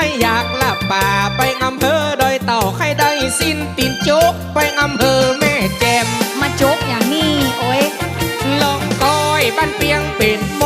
ใครอยากลับป่าไปอำเภอดอยเต่าใครได้สิ้นตีนจุกไปอำเภอแม่แจ่มมาโจกอย่างนี้โอ้ยลองก้อยบ้านเปียงเป็นม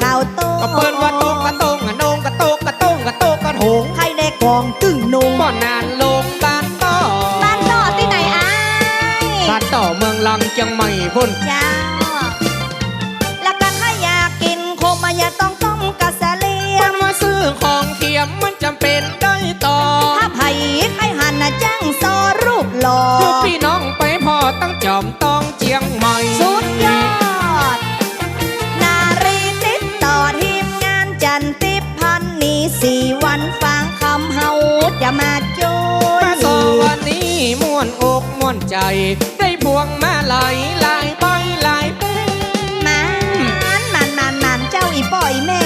ข้าวโตก็เปิ้นว่าโตกกระโตงอะโนงกระโตกกระโตงกระโตกกระโถงใครในกองตึ้งนงบ่อนานลงบ้านต่อบ้านต่อที่ไหนอ้ายบ้านต่อเมืองลังเชียงใหม่พุ่นจ้า ใจ ได้พวงมาลัยหลายใบหลายเป้มันมันมันมันเจ้าอีป่อยแม่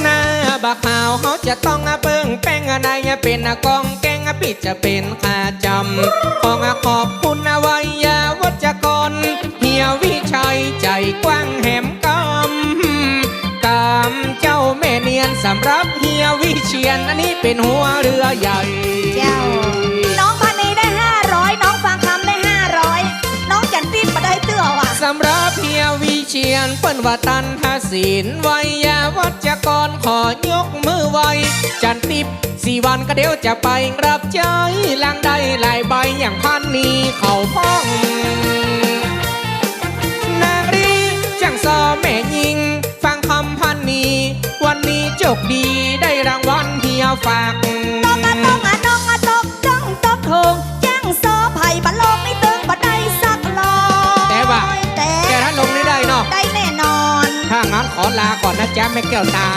หน้าบักขาวเขาจะต้องอเปิงแป้งอะไรเป็นกองแกงปิดจะเป็นค่าจำของขอบคุณอวัยาวัจกร เฮียวิชัยใจกว้างแหมกำ กำเจ้าแม่เนียนสำหรับเฮียวิเชียนอันนี้เป็นหัวเรือใหญ่ เจ้า น้องพันนีได้ห้าร้อยน้องฟังคำได้ห้าร้อยน้องจันติดมาได้เตื้อว่ะสำหรับเฮียวิเชียนเปิ้นว่าตันทศิลวัยยาวัจกรขอยกมือไหวจันติบสี่วันก็เดี๋ยวจะไปรับใจลางได้หลายใบอย่างพันนี้เขาพ้อง ลเฮียฝากตกอะตกอะน้องอะตกจ้องตกโถงจ้างโซไผ่บัลโลกไม่ตึงบัได้สักลอยแต่ว่าแต่แกท่านลงนี่ได้เนาะได้แน่นอน ถ้างั้นขอลาก่อนนะจ๊ะแม่แก้วตา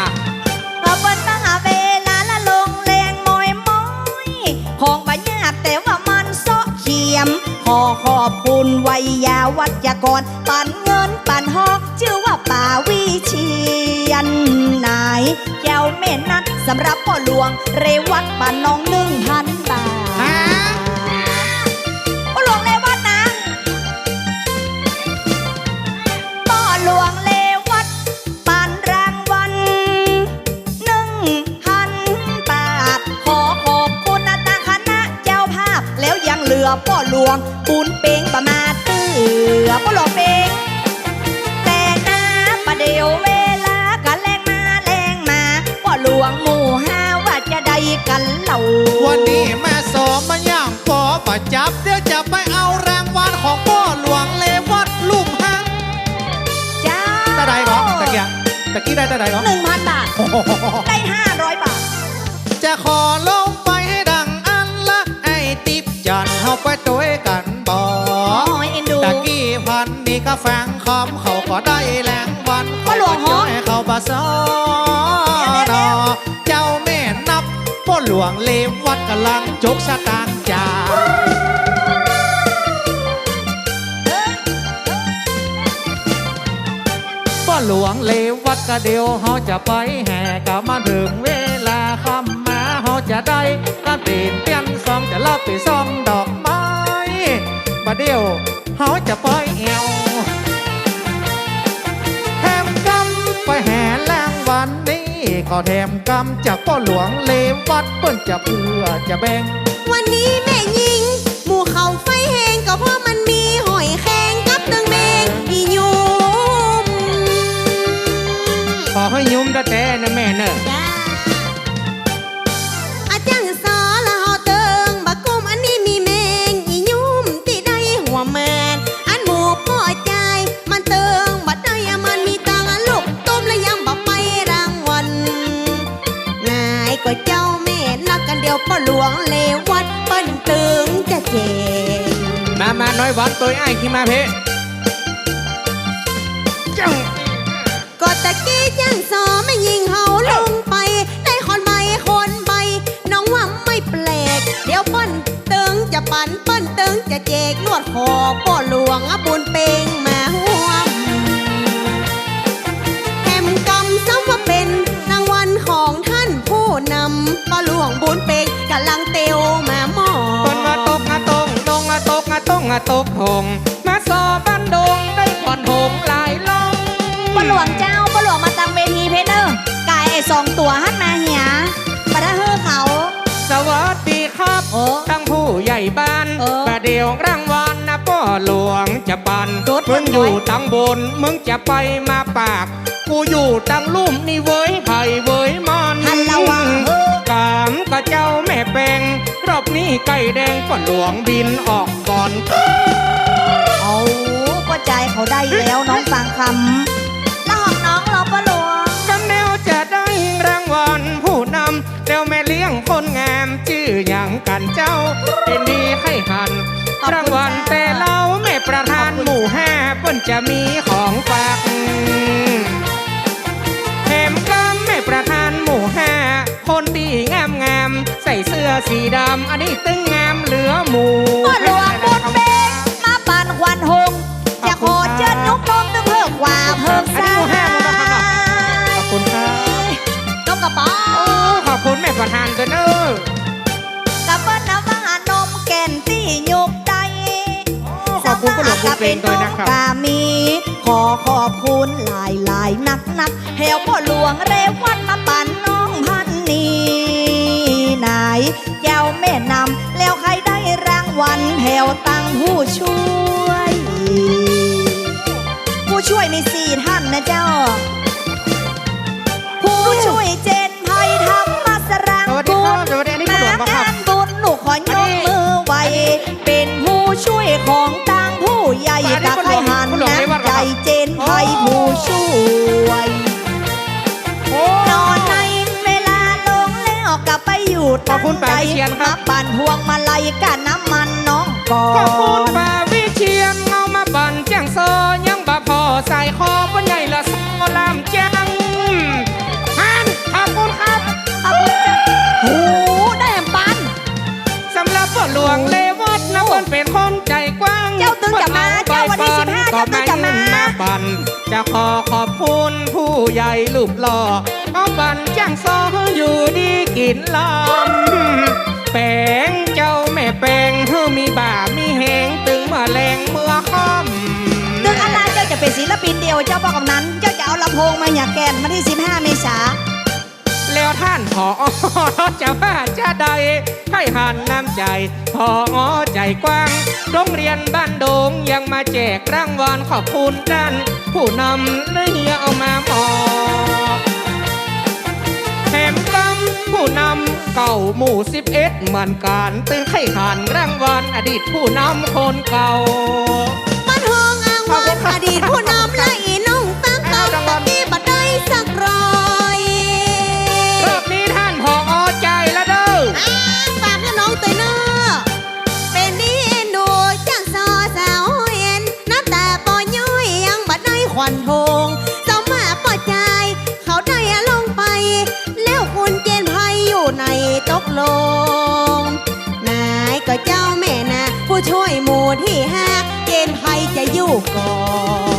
เพราะเปิ้นตั้งหาเวลาละลงแรงมอยมอยของบัญญัติแต่ว่ามันเสาะเขียมขอขอบคุณวัยยาวัจกรปันเงินปันหอกชื่อว่าป่าวิเชียนนายแก้วเม่นนัด สำหรับพ่อหลวง เรวัตปันน้องหนึ่งพันบาทพ่อหลวงเรวัตนะพ่อหลวงเรวัตปานรางวัลหนึ่งพันบาทขอขอบคุณนะตาคณะเจ้าภาพแล้วยังเหลือพ่อหลวงปูนเปงประมาเตือพ่อหลวงเปง กันเหล่าวันนี้แม่สอมมาย่างปอประจับ เดี๋ยวจะไปเอารางวัลของพ่อหลวงเลวัดลุ่มฮังจ้าตาใดเหรอตะเกียตะกี้ได้ตาใดเหรอหนึ่งพันบาทโอ้โหได้ห้าร้อยบาท จะขอลงไปให้ดังอันละไอ้ติบจันเฮาไปตัวกันบ่โอ้ยเอ็นดูตะกี้พันนี่ก็แฝงคำเขาก็ได้แรง งเลวัดกำลังจกสตางจ่าพ่อหลวงเลวัดกะเดียวเฮาจะไปแห่กะมาถึงเวลาคำมาเฮาจะได้การตีนเปียนซองจะรับไปซองดอกไม้ประเดียวเฮาจะไปเอว นี้ก็แถมกำจากพ่อหลวงเลวัดเปิ้นจะเพื่อจะแบ่ง วันนี้แม่ยิง หมู่เขาไฟแหงก็เพราะมันมีหอยแครงกับตึงแมงอียุมขอให้ยุ่มตะแต่นะแม่เนอะ ก็เจ้าแม่นักกันเดียวพ่อหลวงเลวัดเปิ้นตึงจะเจมามาน้อยวัดตัวไอ้ขี้มาเพ่จังก็ตะกี้จังสอไม่ยิงเฮาลงไป ได้คนใหม่คนใบน้องว่าไม่แปลก เดี๋ยวเปิ้นตึงจะปั่นเปิ้นตึงจะเจกลวดคอพ่อหลวงอบุญเปงมาำก็หลวงบุญเป็กกำลังเตียวมาหมองคนมาตกมาตงตรงมาตกมาตรงมาตกหงมาสอบ้านดงได้ผ่อนหงหลายลองป้าหลวงเจ้าป้าหลวงมาตั้งเวทีเพชรเด้อกายไอ้สองตัวหันมาเหียปะทะเฮือเขา สวัสดีครับทั้งผู้ใหญ่บ้านประเดี๋ยวรางวัล หลวงจะปันโดดมึงมันไว้อยู่ตั้งบน มึงจะไปมาปาก กูอยู่ตั้งลุ่มนี่เว้ยไผ่เว้ยมอนฮัลโหลวะเออกามก็เจ้าแม่แปงรอบนี้ไก่แดงพ่อหลวงบินออกก่อนเอาก็ใจเขาได้แล้วน้องฟังคำแล้วของน้องเหรอปะหล รางวัลผู้นำแล้วแม่เลี้ยงคนงามชื่ออย่างกันเจ้าเป็นดีให้หันขอบคุณรางวัลจ้า แต่เล่าแม่ประธานขอบคุณหมู่ห้าเปิ้นจะมีของฝากแถมก็แม่ประธานหมู่ห้าคนดีงามงามๆใส่เสื้อสีดำอันนี้ตึงงามเหลือหมูปะหลวงบุญเบงมาปานควันหงจ ขอบคุณแม่ประธานเด้อเด้อกับเบิ้ลน้ำว่านมแก่นที่ยุกใจขอบคุณคุณหลวงคุณเพลงด้วยนะครับกามีขอขอบคุณหลายหลายๆนักนักๆแหวพ่อหลวงเรวันมาปั่นน้องพันนีไหนแก้วแม่นำแล้วใครได้รางวัลแถวตังผู้ช่วย ผู้ช่วยมีสี่ท่านนะเจ้า ผู้ช่วยเจ สวัสดีอันนี้คุณหลวงปะครับ งานบุญหนูขอยกมือไหวเป็นผู้ช่วยของตังผู้ใหญ่อันนี้กับคุณหลใครวงหันคุณหลวงไม่ว่าน้ำหรใจครับ เจนภัยผู้ช่วย โอ้ นอนในเวลาลงแล้วกลับไปอยู่ขอบคุณตั้งป้าวิเชียนครับ มาปั่นพวงมาลัยกับน้ำมันน้องก่อขอบคุณน ป้าวิเชียนเอามาบันแจ้งโซยังบ่พอใส่คอปันใหญ่ จะขอขอบคุณผู้ใหญ่ลูกหล่อเอาบันจ้างซออยู่ดีกินลำแปงเจ้าแม่แปงเฮอมีบ่ามีแหงตึงเมื่อแรงเมื่อค่ำเรื่องอะไรเจ้าจะเป็นศิลปินเดียวเจ้าบอกกับนั้น เจ้าจะเอาลำโพงมาอย่าแกนมาที่ 15 เมษา แล้วท่านผอจะว่าจะใดให้หันน้ำใจ พอใจกว้าง โรงเรียนบ้านโดงยังมาแจกรางวัลขอบคุณท่าน ผู้นำเลือเอามาหมอบแถมกำผู้นำเก่าหมู่สิบเอ็ดเหมือนกันตึงให้หันรางวัลอดีตผู้นำคนเก่ามันหองอ้างวานอดีตผู้นำและอีน้องตั้งเก่าแต่ที่บัดได้สักรอยรอบ นี้ท่อใจแล้วเด้อฝากให้น้องเตยเนอเป็นดีเอ็นดูจังซอสาวเอ็นน้ำตาปอย้อยยังบัดได้ขวัญโทงสมมาปอใจเขาได้ลงไป แล้วคุณเจนไพอยู่ในตกลง นายก็เจ้าแม่นะ ผู้ช่วยหมู่ที่ห้าเจนไพจะอยู่ก่อน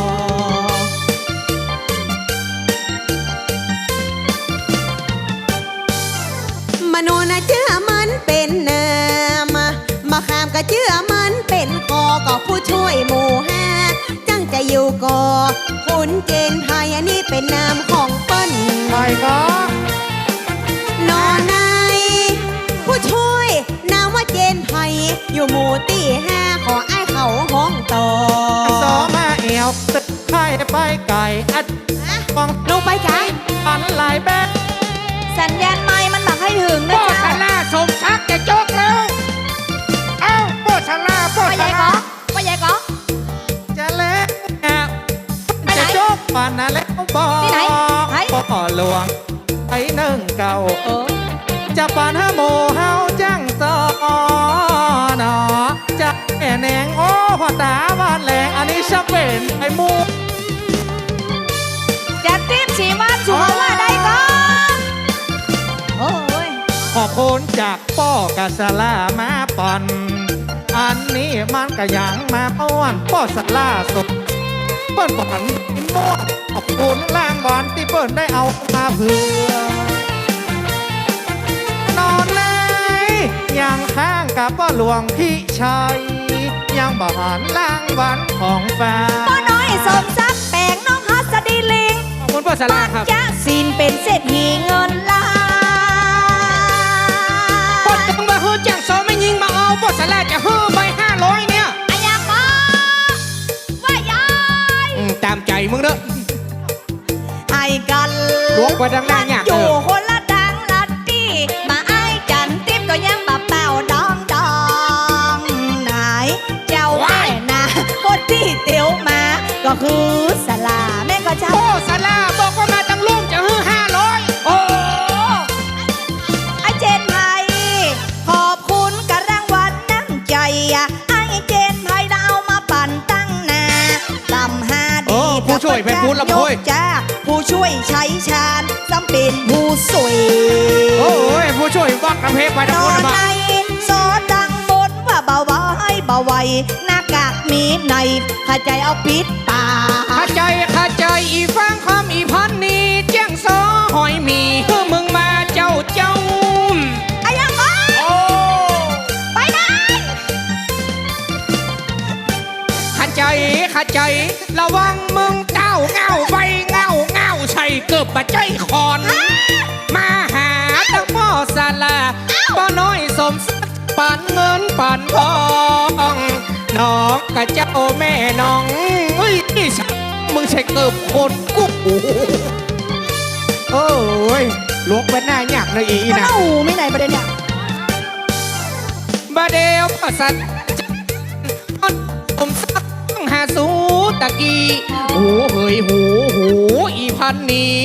เชื่อมันเป็นกอก็ผู้ช่วยหมู่ห้าจังจะอยู่กอคุณเจนไทยอันนี้เป็นนามของเปิ้นใครก็นอนในผู้ช่วยนามว่าเจนไทยอยู่หมู่ที่ห้าขอไอ้ายเขาห้องต่อสอมาเอวตึกไข่ไปไก่อัดฟองลงไปจ้ะปันหลายแบกสัญญาณไม้มันบอกให้ถึงนะโป้เจ้าชาลาสมชักจะจก ไอ้หนึ่งเก่าเออจะปันหาโมเฮาจังซอหนอจะแม่แนงโอ้พ่อตาบ้านแหลงอันนี้ชักเป็นไอ้หมูจะตีบสีมาชัวร์ว่าได้ก็โอ้ยขอบคุณจากป้อกาสลามาปอน อันนี้มันก็ยังมาป้อนป้อสลาสุดเปิ้นบอกอันนี้มั่วขอบคุณล่างบอลที่เปิ้นได้เอามาเพื่อ กับป้าหลวงพี่ชัย ยังบ่หันล่างหวันของฟ้าป้าน้อยสมทรัพย์แปลงน้องฮัสดีลิงขอบคุณพ่อสลาครับจะสินเป็นเศรษฐีเงินล้านปดจังว่าฮือจ้างสอไม่ยิงมาเอาพ่อสลาจะฮือใบห้าร้อยเนี่ยอะยังก็ว่ายายอืมตามใจมึงเด้อให้กันลวกไว้ดังหน้าอยากอเอยู่อค ที่เตียวมา ก็คือสลาแม่ก็เจ้าพ่อสลาบอกว่ามาตั้งลุงจะฮือห้าร้อยโอ้ไอเจนไพขอบคุณกระรางวัลน้ำใจอะไอเจนไพเราเอามาปั่นตั้งนาลำหาโอ้ดีผู้ช่วยเป็นผู้ลำโพยยกจ้าผู้ช่วยใช้ชาญจำเป็นผู้สวย โอ้ยผู้ช่วยวักกระเพกไปนทั้งอคนนมาในซอดังบนว่า เบาไว้เบาไว้หน้ากากมีในข้าใจเอาปิดปากข้าใจข้าใจอีฟังคำอีพันนี้แจ้งซอหอยมีเพื่อมึงมาเจ้าเจ้าอะยังก็โอ้ไปเลยข้าใจข้าใจระวังมึงเต้าเงาไฟเงาเงาใช่เกือบมาใจคอน มาหาตั้งพ่อสาลาป้าน้อยสมศักดิ์ ปันเงินปันทองน้องกับเจ้าแม่น้องเฮ้ยนี่ฉันมึงใช่เกือบคนกุ๊กโอ้ยลวกเป็นหน้าอยากเลยอีมันนะเอาหูไม่ไหนประเด็นเนี่ยบาเดวพระสัตว์ผมสักหาสูตะกี้หูเฮยหูหูอีพันนี้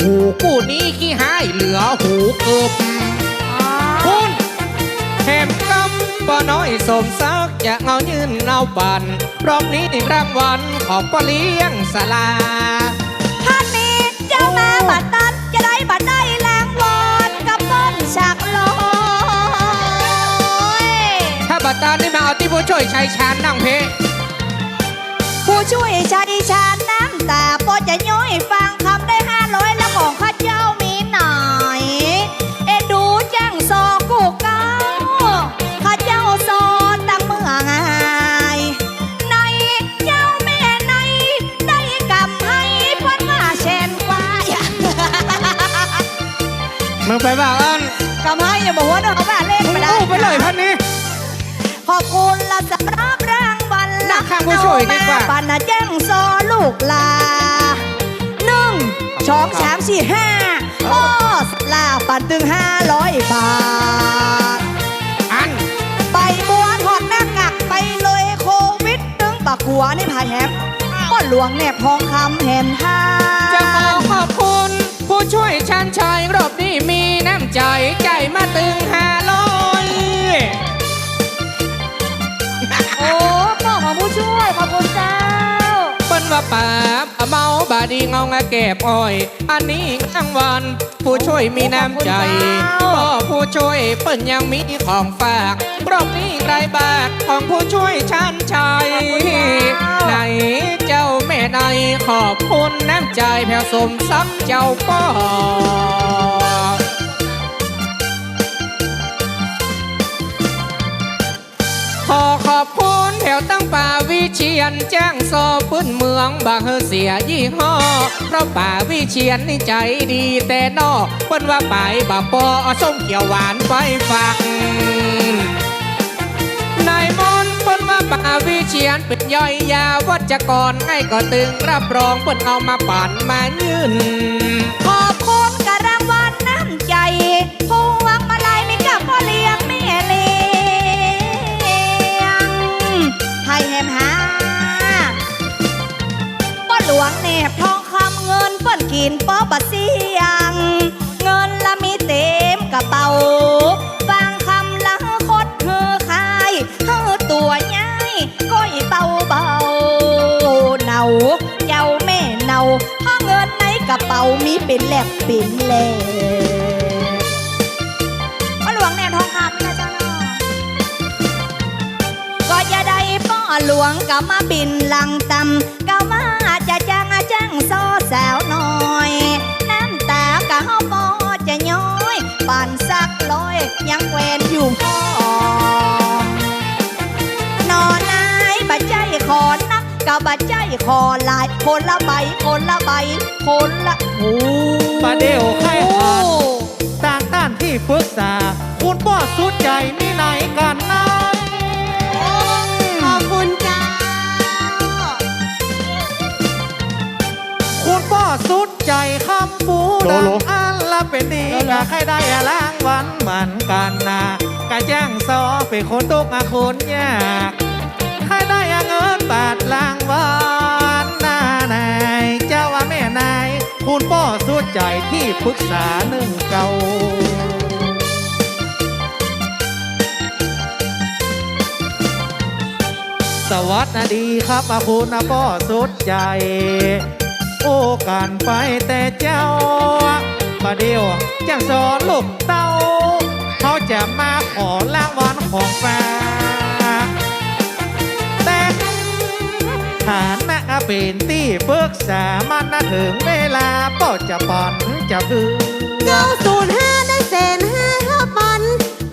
หูกูนี้ขี้หายเหลือหูเกือบ น้อยสมศักดิ์จะเอายืนเอาปันรอบนี้รางวัลของป้าเลี้ยงสลา ท่านนี้เจ้ามาบัดนั้นจะได้บัดได้แรงวอนกับต้นฉักลอยถ้าบัตรตานี่มาเอาที่ผู้ช่วยชัยชาญนั่งเพผู้ช่วยชายชาญน้ำตาพอจะย้อยฟังคำได้ห้าร้อยแล้วของข้าเจ้า มึงไปว่าเอิญกำให้อย่าบอกว่าเราแบบเล่นมึงไปได้อู้ไปเลยพันนี้ ขอบคุณละสำหรับรางวัลหน้าข้างผู้ช่วยดีกว่าปันนะแจ้งซอลูกลาหนึ่งสองสามสี่ห้าโอ้สลาปันถึงห้าร้อยบาท อัน ไปบัวถอดหน้ากากไปเลยโควิดตึงปากหัวในภายแฮมก็หลวงแนบทองคำแหมท่าจะขอขอบคุณผู้ ช่วยชันชายรอบนี้มีน้ำใจใจมาตึงหาลอยโอ้พ่อของผู้ช่วย ขอบคุณจ้า ปิ้นว่าป่าเมาบาดีเงางาแก็บอ้อย อันนี้กลางวัน ผู้ช่วยมีน้ำใจขอบคุณเจ้าพ่อผู้ช่วยเปิ้นยังมีของฝากรอบนี้ไรบาทของผู้ช่วยชันชัยไหนเจ้าแม่ในขอบคุณน้ำใจแผ่วสมทรัพย์เจ้าป้อ ขอขอบคุณแถวตั้งป่าวิเชียนแจ้งสอบพื้นเมืองบางเฮอเสียยี่ห้อ เพราะป่าวิเชียนนี่ใจดีแต่นอกเพิ่นว่าไปบาปอส้มเขียวหวานไปฝากนายมนต์เพิ่นว่าป่าวิเชียนเป็นย่อยยาวัจกรให้ก็ตึงรับรองเพิ่นเอามาปั่นมายืนขอ วงเนบทองคำเงินเปิ้นกินป้อบัดเสียง เงินละมีเต็มกระเป๋าฟังคำละคดเฮือคายเฮือตัวใหญ่ก้อยเบาเบาเนาเจ้าแม่เนาเพราะเงินในกระเป๋ามีเป็นแหลบเป็นแหลกพ่อหลวงแนนทองคำนะเจ้าเนาะก็จะได้ป้อหลวงก็มาบินลังตำก็ม ซอสาวน้อย น้ำตากะเฮาปอจะย้อยปานสักลอย ยังแควนอยู่พ่อนอนนาคอลาย คนละใบ คนละใบ คนละโอ้ประเดี๋ยวใครอ่านต่างด้านที่ปรึกษา คุณพ่อสุดใจมีไหนกันำปูดังอันละเป็นดีกะใครได้อะล้างวันเหมือนกันนะกะแจ้งซอเป็นคนตกอาคนยากใครได้อะเงินบาทล้างวันหน้านายเจ้าว่าแม่นายคุณพ่อสุดใจที่ปรึกษาหนึ่งเก่าสวัสดีครับอาคุณพ่อสุดใจ โอ้การไปแต่เจ้าประเดียวจังสอนลูกเต้า เขาจะมาขอรางวัลของฟ้าแต่ฐานนะเป็นที่ปรึกษามันนะถึงเวลาป้อจะปอนจะพึ่งเก้าศูนย์ห้าได้เศษห้าห้าพัน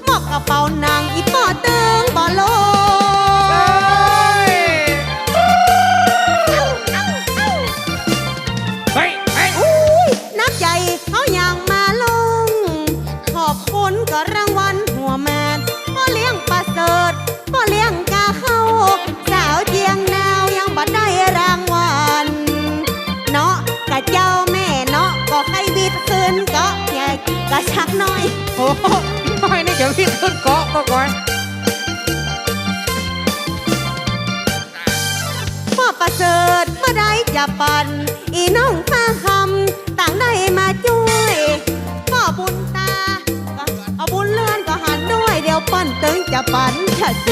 หมอกกระเป๋านังอีปอเติงบอโลิ่งขึ้นเกาะมาก่อนพ่อประเสริฐเมื่อใดจะปั่นอีน้องป้าคำต่างได้มาช่วยพ่อบุญตาก็เอาบุญเลื่อนก็หันด้วย เดี๋ยวปั้นตึงจะปั่นชัดเจ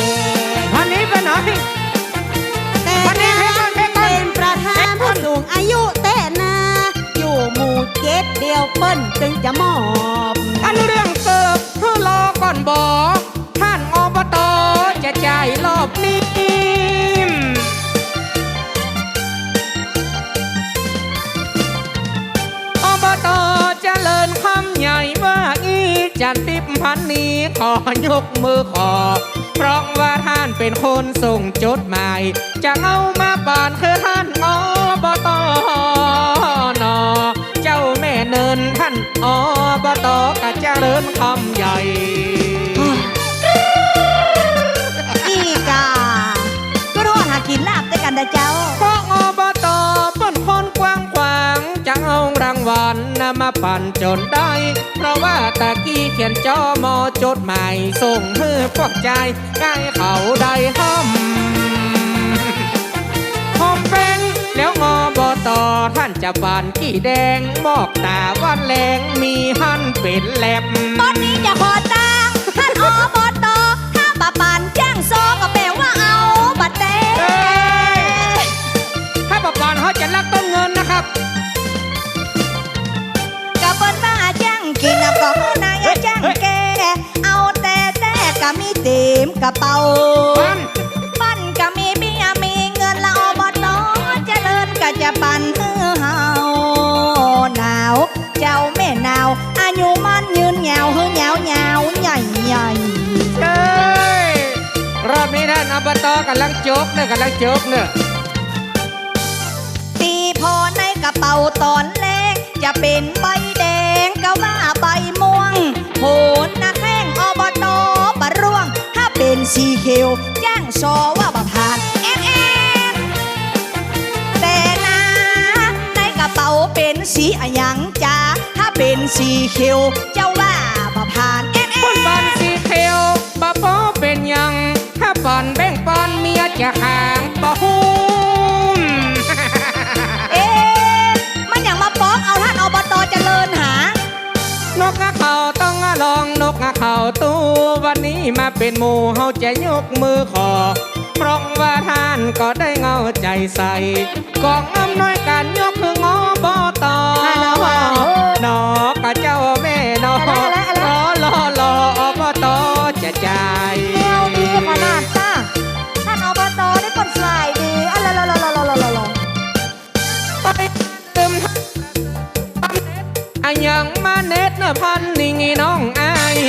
พันนี้ไปไหน ดเดียวเปิ้นตึงจะมอบอันเรื่องเกิดเพื่อรอก่อนบอท่านอบตจะจ่ายรอบนี้อบตเจริญคำใหญ่ว่าอีจันติบพันนี้ขอยกมือขอ เพราะว่าท่านเป็นคนส่งจดหมาย จะเอามาบานคือท่านอบตอเจ้าแม่เนินท่านอบตกะเจริญคำใหญ่ อีกาก็รู้ว่าหากินลาบด้วยกันนะเจ้า เพราะอบตเป็นคนกว้างขวางจะเอารางวัลนำมาปั่นจนได้ เพราะว่าตะกี้เขียนจอมอจดหมายส่งให้พวกใจใกล้เขาได้ห้อมผมเป็น แล้วอบตท่านจะปั่นกี่แดงบอกตาวันแรงมีหันเป็นแหลบตอนนี้จะขอตังค์ท่านอบตถ้าปะปานแจ้งซอก็แปลว่าเอาบัตรแดงเอ้ยถ้าประกอบเขาจะรับต้นเงินนะครับกะเปิ้นมาแจ้งกินนะก็คือนายแจ้งแกเอาแต่แต่กะมีเต็มกระเป๋า มันยืนยาวฮือยาวยาวใหญ่ใหญ่เอ้ยรอบนี้ท่านอบตกำลังโจกเนี่ยกำลังโจกเนี่ยตีพอในกระเป๋าตอนแรกจะเป็นใบแดงก็ว่าใบม่วงโหนนะแข้งอบตบะร่วง ถ้าเป็นสีเขียวแจ้งซอว่าบะผ่านแอนแอนแต่นะในกระเป๋าเป็นสีอะหยังจ้าถ้า เป็นสีเขียว เจ้าว่าบะผ่านแอนแอคนนบันสีเขียวบะปอเป็นหยัง ถ้าปันแบ่งปันเมียจะห่างบะหุ้มเอ๊ะมันอย่างมาป้องเอาท่านอบตเจริญหานกกระเขาต้องลองนกกระเขาตู้วันนี้มาเป็นหมู่เฮาจะยกมือขอเพราะว่าท่านก็ได้เงาใจใส่กองอำนวยการยกคืองอบตฮัลโหลว่ะ นอกะเจ้าแม่นออะไรอะไรรอรอรออบตจะจ่ายแนวดีขนาดต้าท่านอบตได้คนสายดีอะไรลลลลลลไปตึมอะยังมาเน็ตนะพันนี่ไงน้องอาย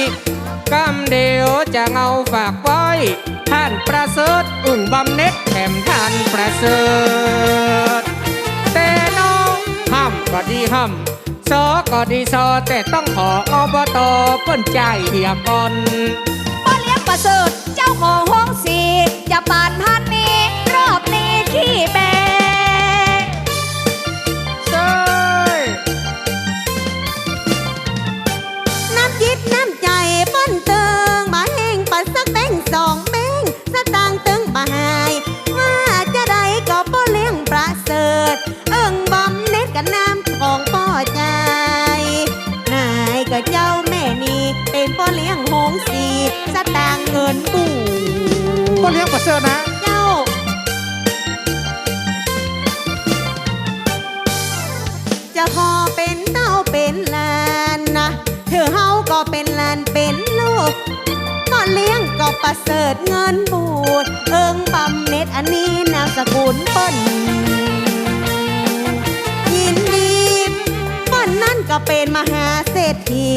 กำเดียวจะเอาฝากไว้ท่านประเสริฐอึ่งบำเหน็จแถมท่านประเสริฐแต่น้องห้ำ ก็ดีห้ำซอก็ดีซอแต่ต้องขออบตเปิ้นใจเหียก่อนป้าเลี้ยงประเสริฐเจ้าของห้องสีจะปานพันนี้ รอบนี้ขี้แบ เลี้ยงประเสริฐนะ เจ้า จะพอเป็นเต้าเป็นหลานนะ เธอเฮาก็เป็นหลานเป็นลูกก็เลี้ยงก็ประเสริฐเงินบูดเอิงบำเหน็จอันนี้นามสกุลเปิ้นยินดีเปิ้นนั่นก็เป็นมหาเศรษฐี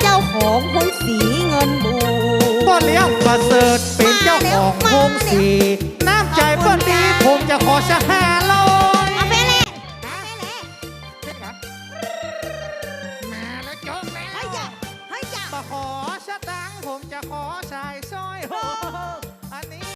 เจ้าของหุ้นสีเงินบูด พ่อเลี้ยงประเสริฐเป็นเจ้าของโฮมสีน้ำใจเพื่อนนี้ผมจะขอชะแห่เล่า